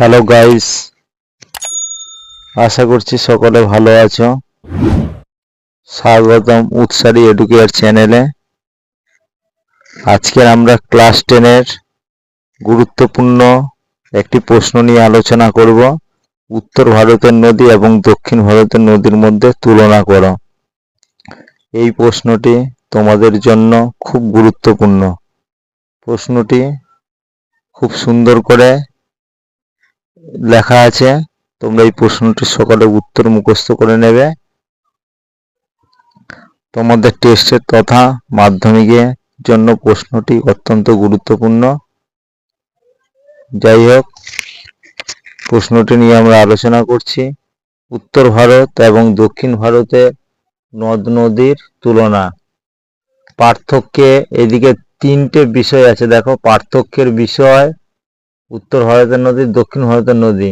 Hello guys আশা করছি সকলে ভালো আছো। স্বাগতম উৎসারী এডুকেয়ার চ্যানেলে। আজকে আমরা ক্লাস টেনের গুরুত্বপূর্ণ একটি প্রশ্ন নিয়ে আলোচনা করব। উত্তর ভারতের নদী এবং দক্ষিণ ভারতের নদীর মধ্যে তুলনা করো। এই প্রশ্নটি তোমাদের জন্য খুব গুরুত্বপূর্ণ। প্রশ্নটি খুব সুন্দর করে লেখা আছে, তোমরা এই প্রশ্নটির সকালে উত্তর মুখস্থ করে নেবে। তোমাদের টেস্টের তথা মাধ্যমিকের জন্য প্রশ্নটি অত্যন্ত গুরুত্বপূর্ণ। যাই হোক, প্রশ্নটি নিয়ে আমরা আলোচনা করছি। উত্তর ভারত এবং দক্ষিণ ভারতে নদ নদীর তুলনা। পার্থক্যে এদিকে তিনটে বিষয় আছে। দেখো, পার্থক্যের বিষয় উত্তর ভারতের নদী, দক্ষিণ ভারতের নদী।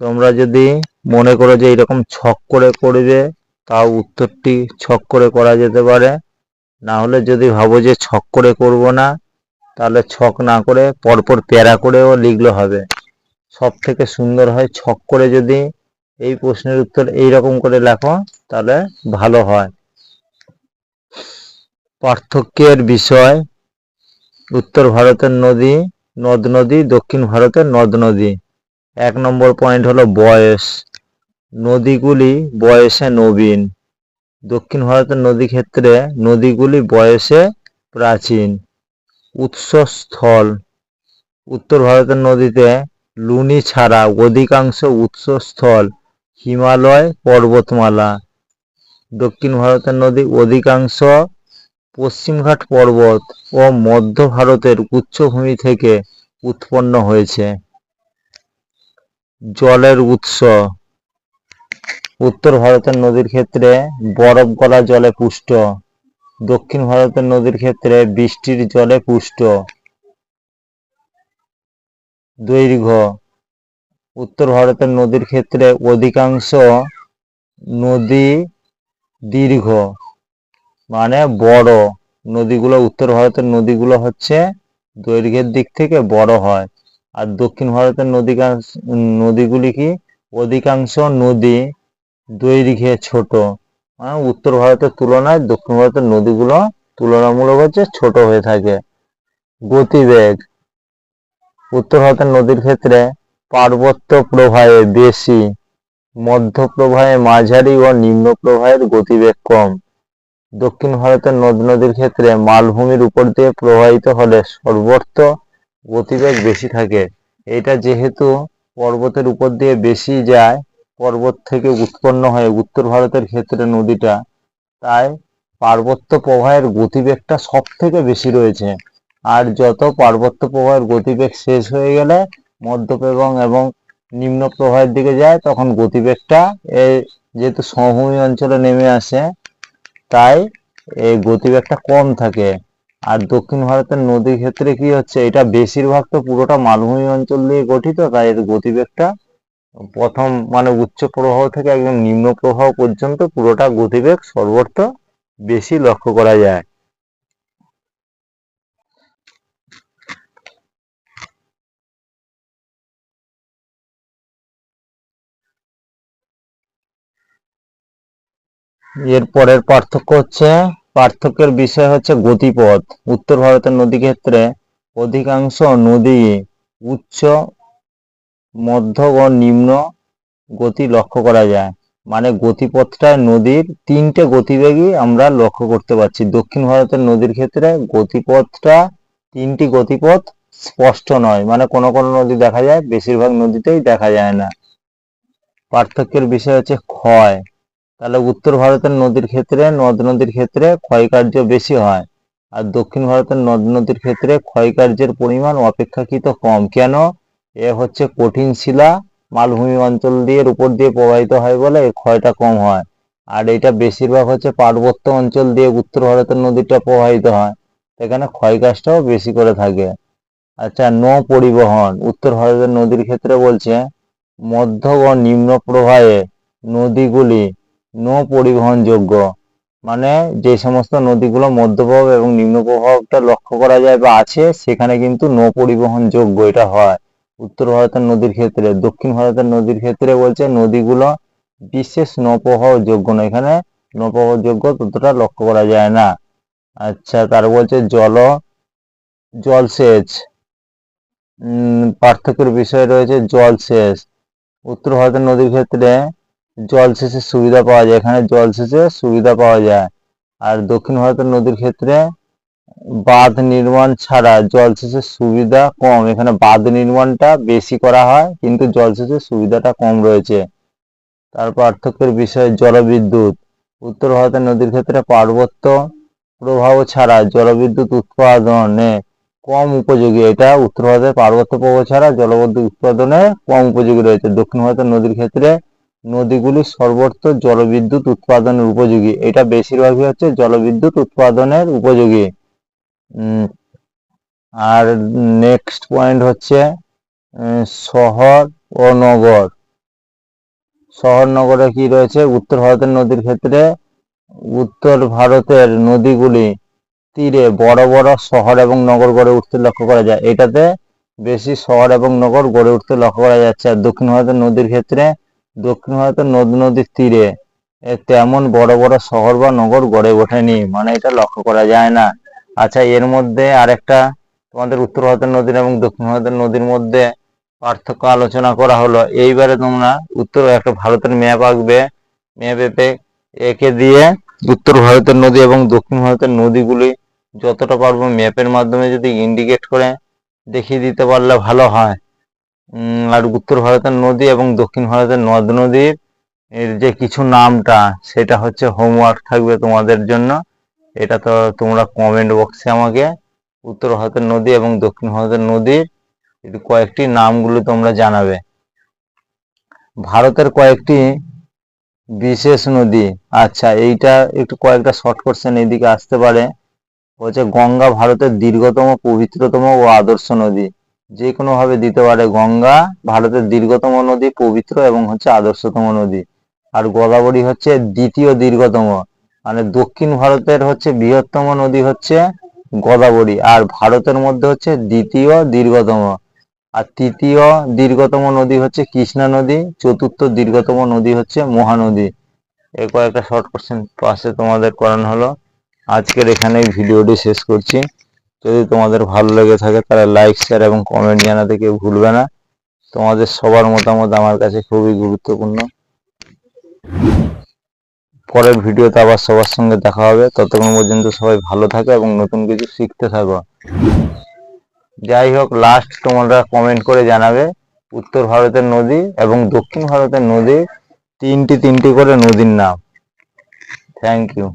তোমরা যদি মনে করো যে এরকম ছক করে করবে, তাও উত্তরটি ছক করে করা যেতে পারে। না হলে যদি ভাবো যে ছক করে করব না, তাহলে ছক না করে পরপর প্যারা করেও লিখলে হবে। সব থেকে সুন্দর হয় ছক করে যদি এই প্রশ্নের উত্তর এই রকম করে লেখো, তাহলে ভালো হয়। পার্থক্যের বিষয়, উত্তর ভারতের নদী নদ নদী, দক্ষিণ ভারতের নদ নদী। এক নম্বর পয়েন্ট হলো বয়স। নদীগুলি বয়সে নবীন। দক্ষিণ ভারতের নদী ক্ষেত্রে নদীগুলি বয়সে প্রাচীন। উৎসস্থল উত্তর ভারতের নদীতে লুনি ছাড়া অধিকাংশ উৎসস্থল হিমালয় পর্বতমালা। দক্ষিণ ভারতের নদী অধিকাংশ পশ্চিমঘাট পর্বত ও মধ্য ভারতের উচ্চভূমি থেকে উৎপন্ন হয়েছে। জলের উৎস। উত্তর ভারতের নদীর ক্ষেত্রে বরফ গলা জলে পুষ্ট। দক্ষিণ ভারতের নদীর ক্ষেত্রে বৃষ্টির জলে পুষ্ট। দৈর্ঘ্য। উত্তর ভারতের নদীর ক্ষেত্রে অধিকাংশ নদী দীর্ঘ। মানে বড় নদীগুলো, উত্তর ভারতের নদীগুলো হচ্ছে দৈর্ঘ্যের দিক থেকে বড় হয়। আর দক্ষিণ ভারতের নদীকাংশ নদীগুলি কি? অধিকাংশ নদী দৈর্ঘ্যে ছোট। মানে উত্তর ভারতের তুলনায় দক্ষিণ ভারতের নদীগুলো তুলনামূলক হচ্ছে ছোট হয়ে থাকে। গতিবেগ, উত্তর ভারতের নদীর ক্ষেত্রে পার্বত্য প্রবাহে বেশি, মধ্য প্রবাহে মাঝারি ও নিম্ন প্রবাহের গতিবেগ কম। দক্ষিণ ভারতের নদ নদীর ক্ষেত্রে মালভূমির উপর দিয়ে প্রবাহিত হলে সর্বত্র গতিবেগ বেশি থাকে। এটা যেহেতু পর্বতের উপর দিয়ে বেশি যায়, পর্বত থেকে উৎপন্ন হয়ে উত্তর ভারতের ক্ষেত্রে নদীটা, তাই পার্বত্য প্রবাহের গতিবেগটা সব থেকে বেশি রয়েছে। আর যত পার্বত্য প্রবাহের গতিবেগ শেষ হয়ে গেলে মধ্যপ্রবাহ এবং নিম্ন প্রবাহের দিকে যায়, তখন গতিবেগটা এই যেহেতু সমভূমি অঞ্চলে নেমে আসে তাই এই গতিবেগটা কম থাকে। আর দক্ষিণ ভারতের নদীর ক্ষেত্রে কি হচ্ছে, এটা বেশিরভাগ তো পুরোটা মালভূমি অঞ্চল দিয়ে গঠিত, তাই এর গতিবেগটা প্রথম মানে উচ্চ প্রবাহ থেকে একদম নিম্ন প্রবাহ পর্যন্ত পুরোটা গতিবেগ সর্বত্র বেশি লক্ষ্য করা যায়। এর পরের পার্থক্য হচ্ছে, পার্থক্যের বিষয় হচ্ছে গতিপথ। উত্তর ভারতের নদী ক্ষেত্রে অধিকাংশ নদী উচ্চ, মধ্য ও নিম্ন গতি লক্ষ্য করা যায়। মানে গতিপথটায় নদীর তিনটে গতিবেগই আমরা লক্ষ্য করতে পারছি। দক্ষিণ ভারতের নদীর ক্ষেত্রে গতিপথটা তিনটি গতিপথ স্পষ্ট নয়। মানে কোনো কোনো নদী দেখা যায়, বেশিরভাগ নদীতেই দেখা যায় না। পার্থক্যের বিষয় হচ্ছে ক্ষয়। তাহলে উত্তর ভারতের নদীর ক্ষেত্রে, নদ নদীর ক্ষেত্রে ক্ষয়কার্য বেশি হয়। আর দক্ষিণ ভারতের নদ নদীর ক্ষেত্রে ক্ষয়কার্যের পরিমাণ অপেক্ষাকৃত কম। কেন? এ হচ্ছে কঠিন শিলা, মালভূমি অঞ্চল দিয়ে উপর দিয়ে প্রবাহিত হয় বলে ক্ষয়টা কম হয়। আর এটা বেশিরভাগ হচ্ছে পার্বত্য অঞ্চল দিয়ে উত্তর ভারতের নদীটা প্রবাহিত হয়। সেখানে ক্ষয়কাজটাও বেশি করে থাকে। আচ্ছা নৌ পরিবহন। উত্তর ভারতের নদীর ক্ষেত্রে বলছে মধ্য ও নিম্ন প্রবাহে নদীগুলি নৌ পরিবহনযোগ্য। মানে যে সমস্ত নদীগুলো মধ্যপ্রবাহ এবং নিম্ন প্রভাবটা লক্ষ্য করা যায় বা আছে, সেখানে কিন্তু নৌ পরিবহনযোগ্য এটা হয়। উত্তর ভারতের নদীর ক্ষেত্রে, দক্ষিণ ভারতের নদীর ক্ষেত্রে বলছে নদীগুলো বিশেষ নৌপ্রবাহ যোগ্য না এখানে নৌপ্রবাহ যোগ্য ততটা লক্ষ্য করা যায় না। আচ্ছা তার বলছে জল জলসেচ পার্থক্যের বিষয় রয়েছে জলসেচ উত্তর ভারতের নদীর ক্ষেত্রে জলসেচের সুবিধা পাওয়া যায়। এখানে জলসেচের সুবিধা পাওয়া যায়। আর দক্ষিণ ভারতের নদীর ক্ষেত্রে বাঁধ নির্মাণ ছাড়া জলসেচের সুবিধা কম। এখানে বাঁধ নির্মাণটা বেশি করা হয়, কিন্তু জলসেচের সুবিধাটা কম রয়েছে। তার পার্থক্যের বিষয়ে জলবিদ্যুৎ। উত্তর ভারতের নদীর ক্ষেত্রে পার্বত্য প্রবাহ ছাড়া জলবিদ্যুৎ উৎপাদনে কম উপযোগী। এটা উত্তর ভারতের পার্বত্য প্রবাহ ছাড়া জলবিদ্যুৎ উৎপাদনে কম উপযোগী রয়েছে। দক্ষিণ ভারতের নদীর ক্ষেত্রে নদীগুলি সর্বত্র জলবিদ্যুৎ উৎপাদনের উপযোগী। এটা বেশিরভাগই হচ্ছে জলবিদ্যুৎ উৎপাদনের উপযোগী। আর নেক্সট পয়েন্ট হচ্ছে শহর ও নগর। শহর নগরে কি রয়েছে? উত্তর ভারতের নদীর ক্ষেত্রে উত্তর ভারতের নদীগুলি তীরে বড় বড় শহর এবং নগর গড়ে উঠতে লক্ষ্য করা যায়। এটাতে বেশি শহর এবং নগর গড়ে উঠতে লক্ষ্য করা যাচ্ছে। আর দক্ষিণ ভারতের নদীর ক্ষেত্রে দক্ষিণ ভারতের নদ নদীর তীরে তেমন বড় বড় শহর বা নগর গড়ে ওঠেনি। মানে এটা লক্ষ্য করা যায় না। আচ্ছা এর মধ্যে আরেকটা, তোমাদের উত্তর ভারতের নদীর এবং দক্ষিণ ভারতের নদীর মধ্যে পার্থক্য আলোচনা করা হলো। এইবারে তোমরা উত্তর, একটা ভারতের ম্যাপ আঁকবে। ম্যাপ এপে এঁকে দিয়ে উত্তর ভারতের নদী এবং দক্ষিণ ভারতের নদীগুলি যতটা পারব ম্যাপের মাধ্যমে যদি ইন্ডিকেট করে দেখিয়ে দিতে পারলে ভালো হয়। আর উত্তর ভারতের নদী এবং দক্ষিণ ভারতের নদ নদীর এর যে কিছু নামটা, সেটা হচ্ছে হোমওয়ার্ক থাকবে তোমাদের জন্য। এটা তো তোমরা কমেন্ট বক্সে আমাকে উত্তর ভারতের নদী এবং দক্ষিণ ভারতের নদীর কয়েকটি নামগুলো তোমরা জানাবে। ভারতের কয়েকটি বিশেষ নদী আচ্ছা এইটা একটু কয়েকটা শর্ট কোশ্চেন এইদিকে আসতে পারে। বলছে গঙ্গা ভারতের দীর্ঘতম, পবিত্রতম ও আদর্শ নদী। যে কোনো ভাবে দিতে পারে গঙ্গা, ভারতের দীর্ঘতম নদী, পবিত্র এবং হচ্ছে আদর্শতম নদী। আর গোদাবরী হচ্ছে দ্বিতীয় দীর্ঘতম। মানে দক্ষিণ ভারতের হচ্ছে বৃহত্তম নদী হচ্ছে গোদাবরী, আর ভারতের মধ্যে হচ্ছে দ্বিতীয় দীর্ঘতম। আর তৃতীয় দীর্ঘতম নদী হচ্ছে কৃষ্ণা নদী, চতুর্থ দীর্ঘতম নদী হচ্ছে মহানদী। এই কয়েকটা শর্ট কোশ্চেন পাশে তোমাদের করানো হলো। আজকের এখানে ভিডিওটি শেষ করছি। যদি তোমাদের ভালো লেগে থাকে তাহলে লাইক শেয়ার এবং কমেন্ট জানাতে কেউ ভুলবে না। তোমাদের সবার মতামত আমার কাছে খুবই গুরুত্বপূর্ণ। পরের ভিডিওতে আবার সবার সঙ্গে দেখা হবে। ততক্ষণ পর্যন্ত সবাই ভালো থাকো এবং নতুন কিছু শিখতে থাকো। যাই হোক লাস্ট তোমরা কমেন্ট করে জানাবে। উত্তর ভারতের নদী এবং দক্ষিণ ভারতের নদী তিনটি তিনটি করে নদীর নাম। Thank you